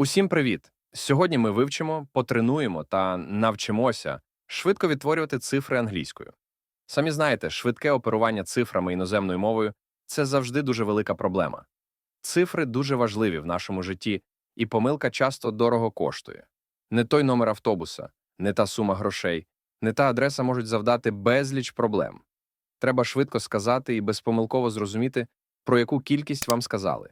Усім привіт! Сьогодні ми вивчимо, потренуємо та навчимося швидко відтворювати цифри англійською. Самі знаєте, швидке оперування цифрами іноземною мовою це завжди дуже велика проблема. Цифри дуже важливі в нашому житті, і помилка часто дорого коштує. Не той номер автобуса, не та сума грошей, не та адреса можуть завдати безліч проблем. Треба швидко сказати і безпомилково зрозуміти, про яку кількість вам сказали.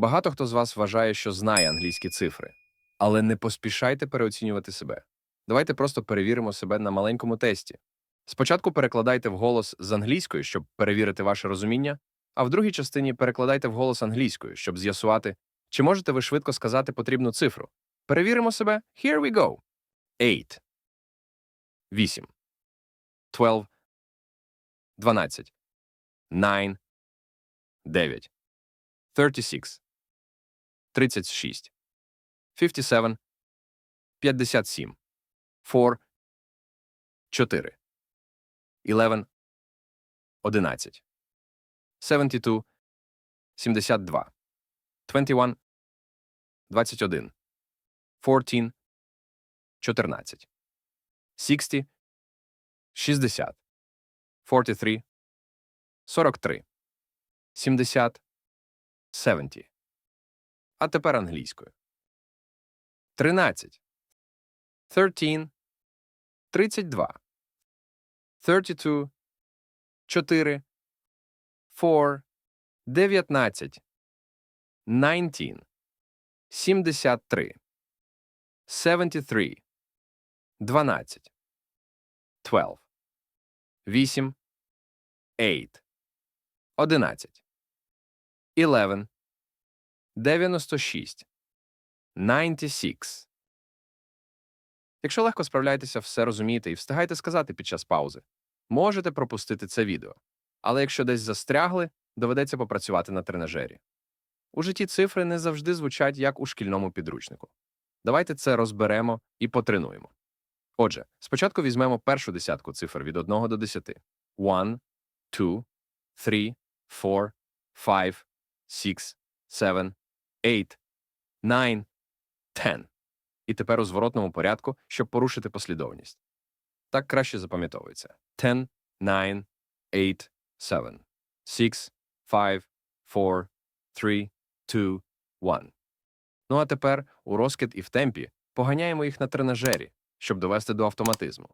Багато хто з вас вважає, що знає англійські цифри, але не поспішайте переоцінювати себе. Давайте просто перевіримо себе на маленькому тесті. Спочатку перекладайте вголос з англійської, щоб перевірити ваше розуміння, а в другій частині перекладайте вголос англійською, щоб з'ясувати, чи можете ви швидко сказати потрібну цифру. Перевіримо себе. Here we go. 8. 8. 12. 12. 9. 9. 36. 36. 57. 57. 4. 4. 11. 11. 72. 72. 21. 21. 14. 14. 60. 60. 43. 43. 70. 70. А тепер англійською. 13. 13. 32. 32. 4. 4. 19. 19. 73. 73. 12. 12. 8. 8. 11. 11. 96. 96. Якщо легко справляєтеся, все розумієте і встигаєте сказати під час паузи, можете пропустити це відео. Але якщо десь застрягли, доведеться попрацювати на тренажері. У житті цифри не завжди звучать як у шкільному підручнику. Давайте це розберемо і потренуємо. Отже, спочатку візьмемо першу десятку цифр від 1 до 10. 1, 2, 3, 4, 5, 6, 7, 8, 9, 10. І тепер у зворотному порядку, щоб порушити послідовність. Так краще запам'ятовується. 10, 9, 8, 7, 6, 5, 4, 3, 2, 1. Ну а тепер у розкид і в темпі поганяємо їх на тренажері, щоб довести до автоматизму.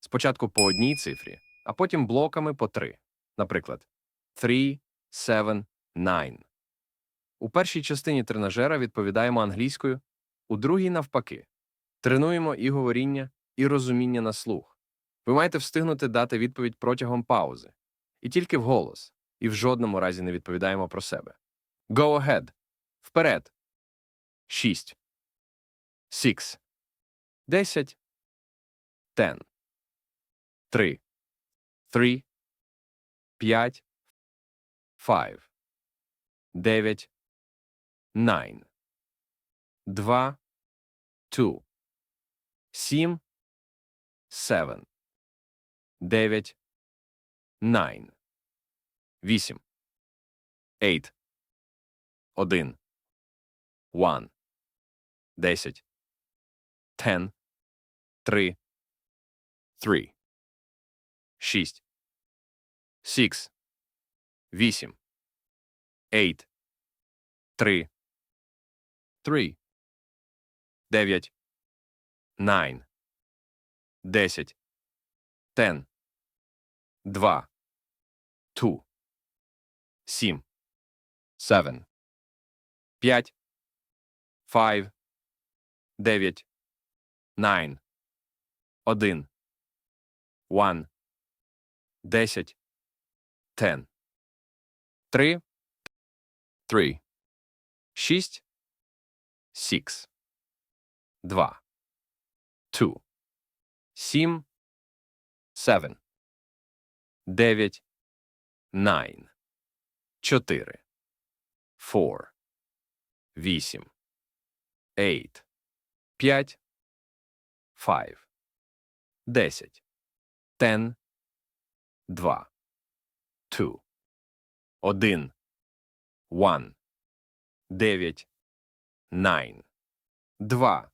Спочатку по одній цифрі, а потім блоками по три. Наприклад, 3, 7, 9. У першій частині тренажера відповідаємо англійською, у другій навпаки. Тренуємо і говоріння, і розуміння на слух. Ви маєте встигнути дати відповідь протягом паузи. І тільки вголос, і в жодному разі не відповідаємо про себе. Go ahead. Вперед. 6. 6. 10. 10. 3. 3. 5. 5. 9. 9. 2. 2. 7. 7. 9. 9. 8. 8. 1. 1. 10. 10. 3. 3. 6. 6. 8. 8. 3. 3. 9. 9. 10. 10. 2. 2. 7. 7. 5. 5. 9. 9. 1. 1. 10. 10. 3. 3. 6. 6. 2. 2. 7. 7. 9. 9. 4. 4. 8. 8. 5. 5. 10. 10. 2. 2. 1. 1. 9. 9. 2,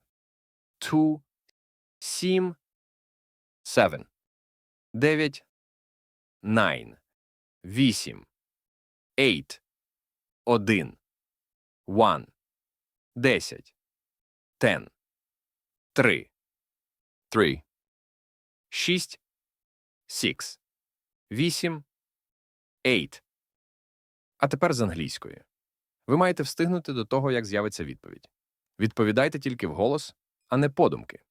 2, 7, 7, 9, 9, 8, 8, 1, 1, 10, 10, 3, 3, 6, 6, 8, 8. А тепер з англійської. Ви маєте встигнути до того, як з'явиться відповідь. Відповідайте тільки вголос, а не подумки.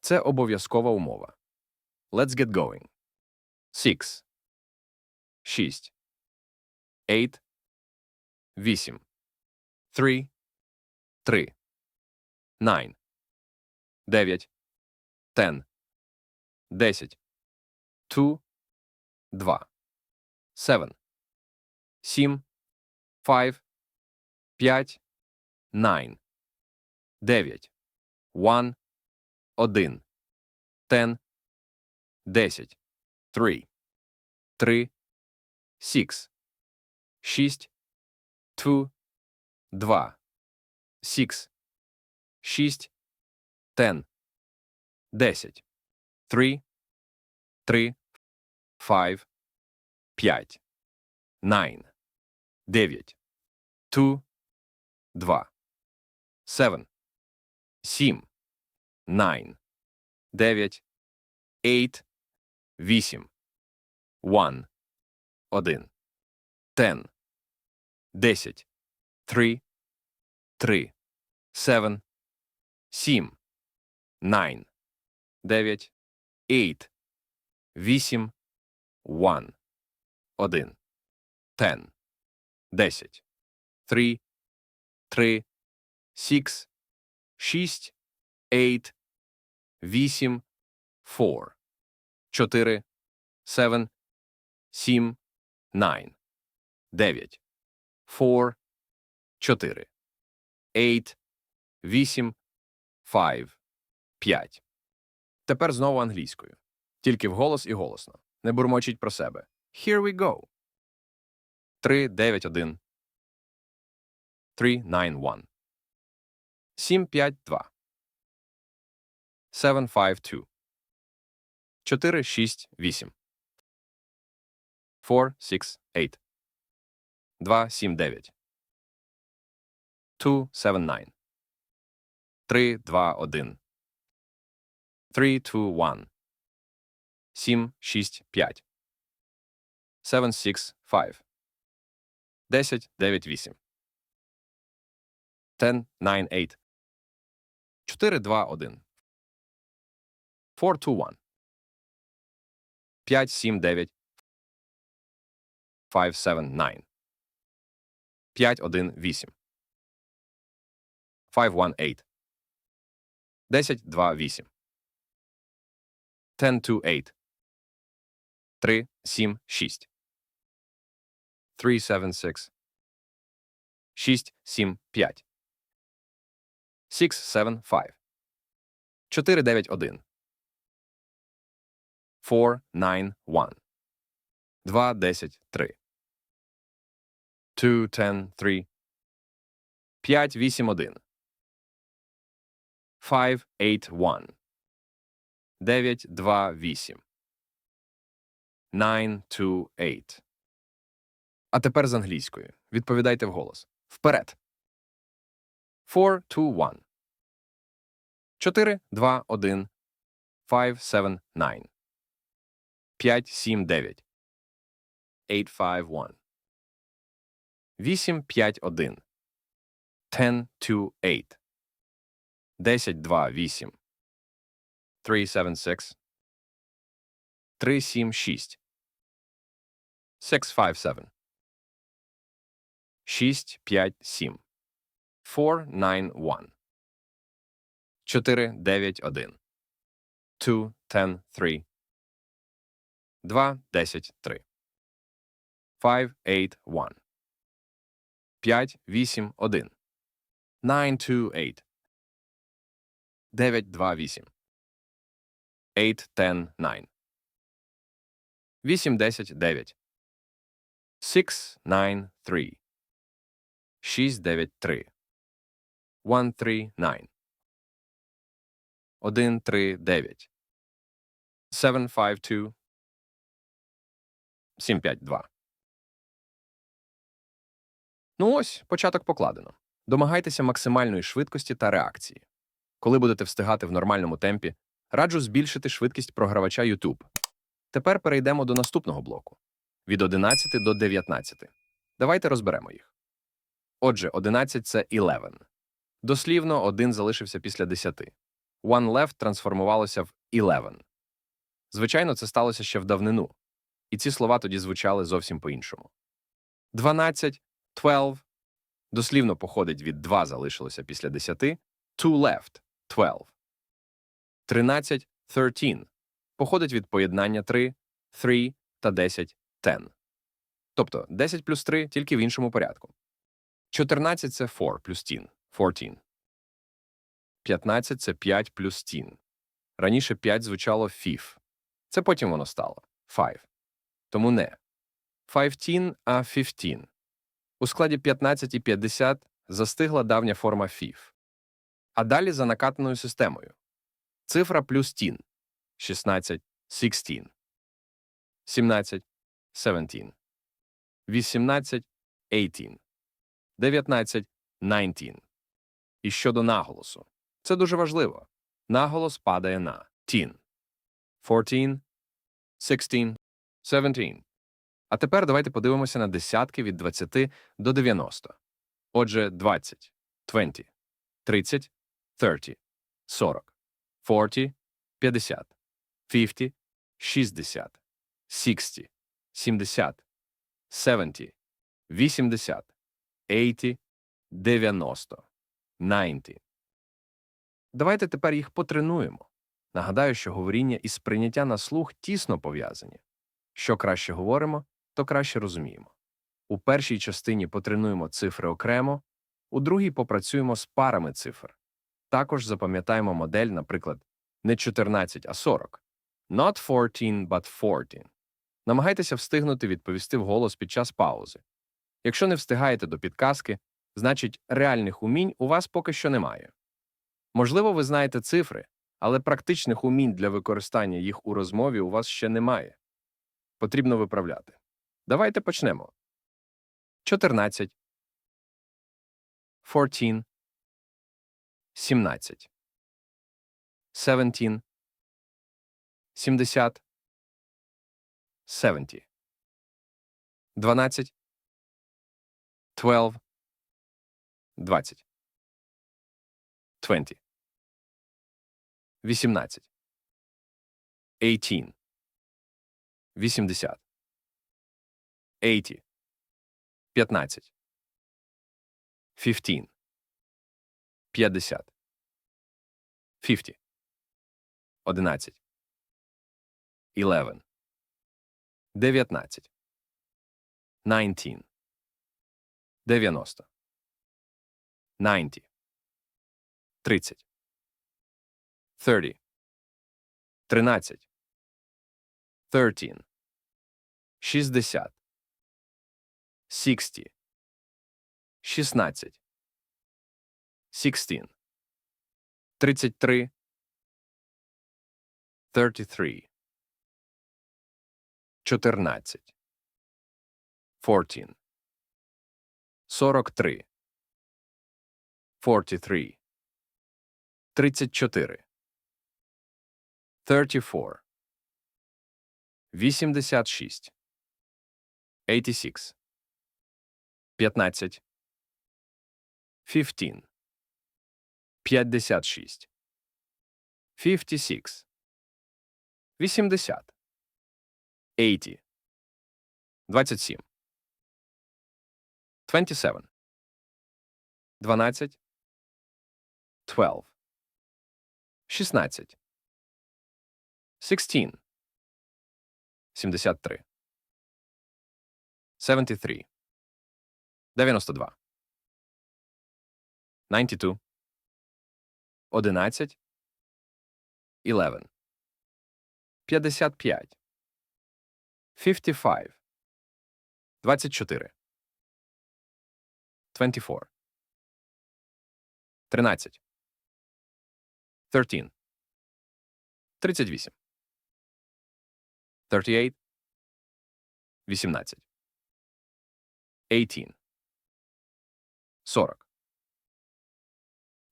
Це обов'язкова умова. Let's get going. Six. Шість. Eight. Вісім. Three. Три. Nine. Дев'ять. Ten. Десять. Two. Два. Seven. Сім. Five. П'ять. Nine. Дев'ять. One. Один. Ten. Десять. Three. Три. Six. Шість. Two. Два. Six. Шість. Ten. Десять. Three. Три. Five. П'ять. Nine. Дев'ять. Two. Два. Seven. Сім. Nine. Дев'ять. Eight. Вісім. One. Один. Ten. Десять. Three. Три. Seven. Сім. Nine. Дев'ять. Eight. Вісім. One. Один. Ten. Десять. Three. Три. Six. Шість. Eight. Вісім. Four. Чотири. Seven. Сім. Nine. Дев'ять. Four. Чотири. Eight. Вісім. Five. П'ять. Тепер знову англійською. Тільки вголос і голосно. Не бурмочіть про себе. Here we go. 3, 9, 1. 3, 9, 1. 7, 5, 2. 7, 5, 2. 4, 6, 8. 4, 6, 8. 2, 7, 9. 2, 7, 9. 3, 2, 1. 3, 2, 1. 7, 6, 5. 7, 6, 5. 10, 9, 8. 10, 9, 8. 4, 2, 1. 4, 2, 1. 5, 7, 9. 5, 7, 9. 5, 1, 8. 5, 1, 8. 10, 2, 8. 10, 2, 8. 3, 7, 6. 3, 7, 6. 6, 7, 5. 6, 7, 5. 4, 9, 1. 4, 9, 1. 2, 10, 3. 2, 10, 3. 5, 8, 1. 5, 8, 1. 9, 2, 8. 9, 2, 8. А тепер з англійською. Відповідайте вголос. Вперед. 4, 2, 1. 4, 2, 1. 5, 7, 9. 5, 7, 9. 8, 5, 1. 8, 5, 1. 10, 2, 8. 10, 2, 8. 3, 7, 6. 3, 7, 6. 6, 5, 7. 6, 5, 7. 4, 9, 1. 4, 9, 1. 2, 10, 3. 2, 10, 3. 5, 8, 1. 5, 8, 1. 9, 2, 8. 9, 2, 8. 8, 10, 9. 8, 10, 9. 6, 9, 3. 6, 9, 3. 1, 3, 9. 1, 3, 9. 7, 5, 2. 7, 5, 2. Ну ось, початок покладено. Домагайтеся максимальної швидкості та реакції. Коли будете встигати в нормальному темпі, раджу збільшити швидкість програвача YouTube. Тепер перейдемо до наступного блоку від 11 до 19. Давайте розберемо їх. Отже, 11 – це 11. Дослівно, один залишився після 10. One left трансформувалося в 11. Звичайно, це сталося ще в давнину, і ці слова тоді звучали зовсім по-іншому. 12 – 12. Дослівно походить від 2 залишилося після 10. Two left – 12. 13 – 13. Походить від поєднання 3, 3 та 10 – 10. Тобто 10 плюс 3 тільки в іншому порядку. 14 – це 4 плюс 10 – 14. 15 – це 5 плюс 10. Раніше 5 звучало фіф. Це потім воно стало 5. Тому не 15, а 15. У складі 15 і 50 застигла давня форма фіф. А далі за накатаною системою. Цифра плюс тін. 16 – 16. 17 – 17. 18 – 18. 19 – 19. І щодо наголосу. Це дуже важливо. Наголос падає на тін. 14, 16, 17. А тепер давайте подивимося на десятки від 20 до 90. Отже, 20, 20, 30, 30, 40, 40, 50, 50, 60, 60, 70, 70, 80, 80, 90, 90. Давайте тепер їх потренуємо. Нагадаю, що говоріння і сприйняття на слух тісно пов'язані. Що краще говоримо, то краще розуміємо. У першій частині потренуємо цифри окремо, у другій попрацюємо з парами цифр. Також запам'ятаємо модель, наприклад, не 14, а 40. Not 14, but 14. Намагайтеся встигнути відповісти вголос під час паузи. Якщо не встигаєте до підказки, значить реальних умінь у вас поки що немає. Можливо, ви знаєте цифри, але практичних умінь для використання їх у розмові у вас ще немає. Потрібно виправляти. Давайте почнемо. 14 14 17 17 70 70 12 12 20 20 18 18 80 80 15 15 50 50 11 11 19 19 90 90 30 30 13 13 60 60 16 16 33 33 14 14 43 43 34 34 86 86 15 15 56 56 80 80 27 27 12 12 16 16 73 73 92 92 11 11 55 55 24 24 13 13 38. 38. 18. 18. 40.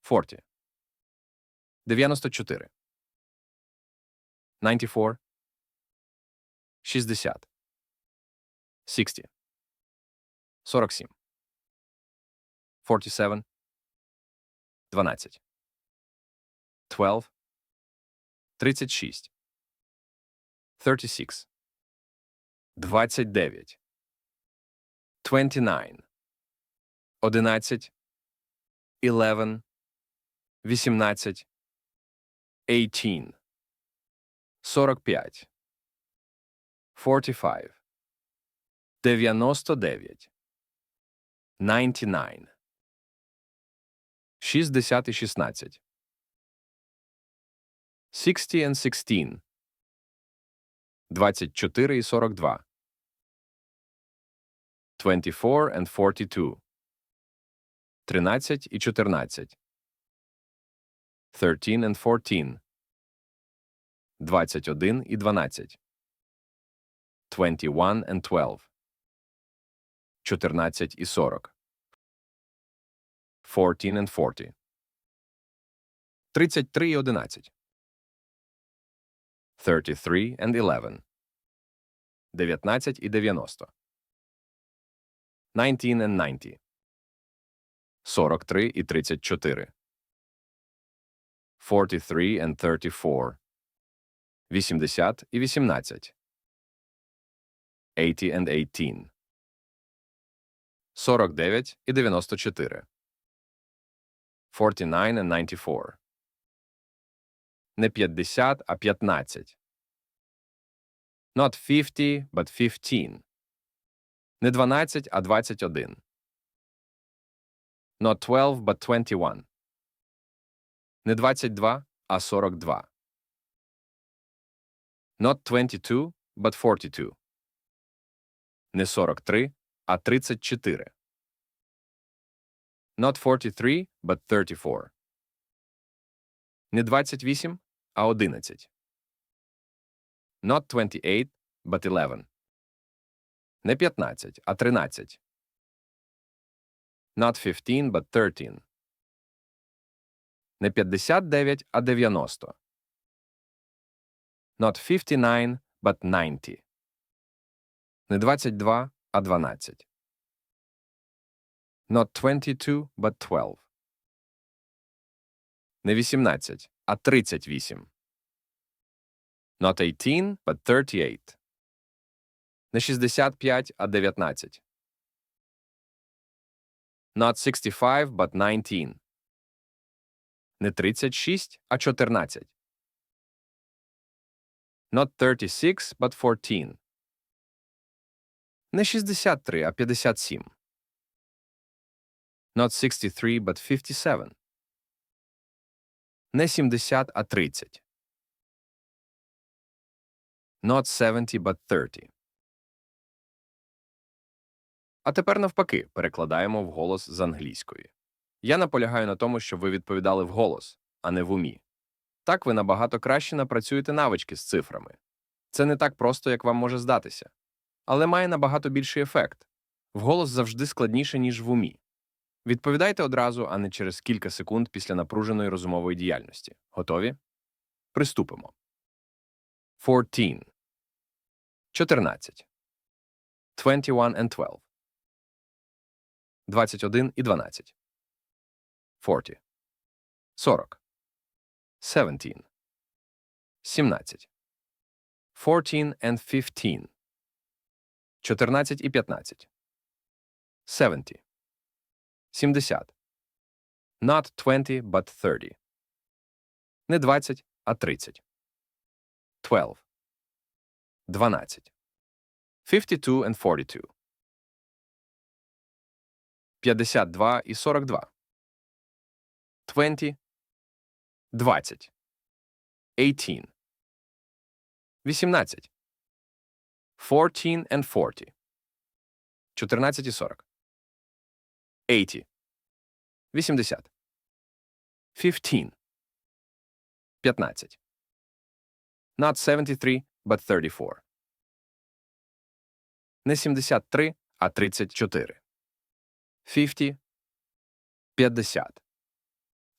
40. 94. 94. 60. 60. 47. 47. 12. 12. 36. 36. 29. 29. 11. 11. 18. 18. 45. 45. 99. 99. 60 і 16. 60 and 16. 24 і 42. 24 and 42. 13 і 14. 13 and 14. 21 і 12. 21 and 12. 14 і 40. 14 and 40. 33 і 11. 33 and 11. 19 і 90. 19 and 90. 43 і 34. 43 and 34. 80 і 18. 80 and 18. 49 і 94. 49 and 94. Не 50, а 15. Not 50, but 15. Не 12, а 21. Not 12, but 21. Не 22, а 42. Not 22, but 42. Не 43, а 34. Not 43, but 34. Не 28, а 11. Not 28, but 11. Не 15, а 13. Not 15, but 13. Не 59, а 90. Not 59, but 90. Не 22, а 12. Not 22, but 12. Не 18, а 38. Not 18, but 38. Не 65, а 19. Not 65, but 19. Не 36, а 14. Not 36, but 14. Не 63, а 57. Not 63, but 57. Не 70, а 30. Not 70, but 30. А тепер навпаки перекладаємо вголос з англійської. Я наполягаю на тому, щоб ви відповідали вголос, а не в умі. Так ви набагато краще напрацюєте навички з цифрами. Це не так просто, як вам може здатися, але має набагато більший ефект. Вголос завжди складніше, ніж в умі. Відповідайте одразу, а не через кілька секунд після напруженої розумової діяльності. Готові? Приступимо. 14. 14. 21 and 12. 21 і 12. 40. 40. 17. 17. 14 and 15. 14 і 15. 70. 70. Not 20, but 30. Не 20, а 30. 12. 12. 52 and 42. 52 і 42. 20. 20. 18. 18. 14 and 40. 14 і 40. 80. 80. 15. 15. Not 73, but 34. Не 73, а 34. 50, 50.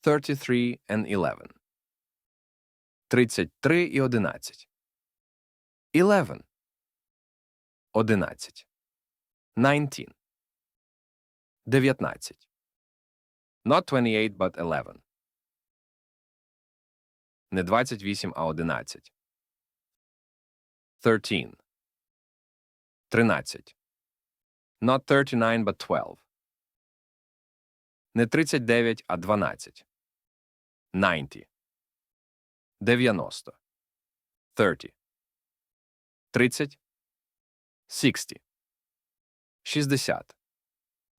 33 and 11. 33 і 11. 11. 11. 19. 19. Not 28, but 11. Не 28, а 11. 13. 13. Not 39, but 12. Не 39, а 12. 90. 90. 30. 30. 60. 60.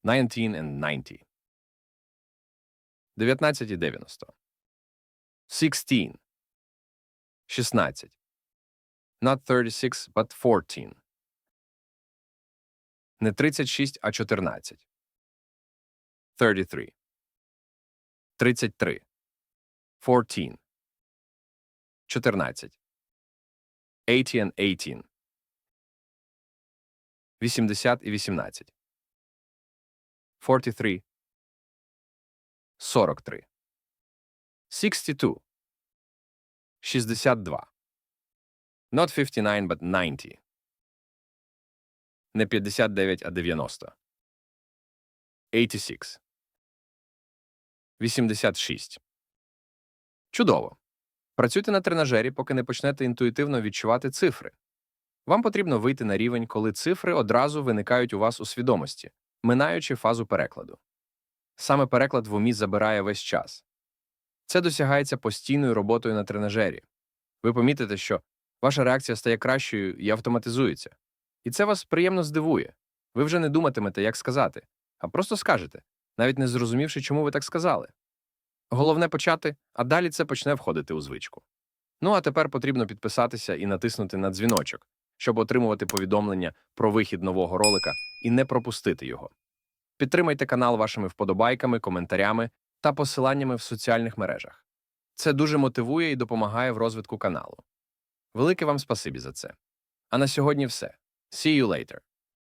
19 and 90. 19 і 90. 16. 16. Not 36, but 14. Не 36, а 14. 33. 33. 14. 14. 80 and 18. 80 і 18. 43. 43. 62. 62. Not 59, but 90. Не 59, а 90. 86. 86. Чудово. Працюйте на тренажері, поки не почнете інтуїтивно відчувати цифри. Вам потрібно вийти на рівень, коли цифри одразу виникають у вас у свідомості, минаючи фазу перекладу. Саме переклад в умі забирає весь час. Це досягається постійною роботою на тренажері. Ви помітите, що ваша реакція стає кращою і автоматизується. І це вас приємно здивує. Ви вже не думатимете, як сказати, а просто скажете, навіть не зрозумівши, чому ви так сказали. Головне почати, а далі це почне входити у звичку. Ну а тепер потрібно підписатися і натиснути на дзвіночок, щоб отримувати повідомлення про вихід нового ролика і не пропустити його. Підтримайте канал вашими вподобайками, коментарями та посиланнями в соціальних мережах. Це дуже мотивує і допомагає в розвитку каналу. Велике вам спасибі за це. А на сьогодні все. See you later.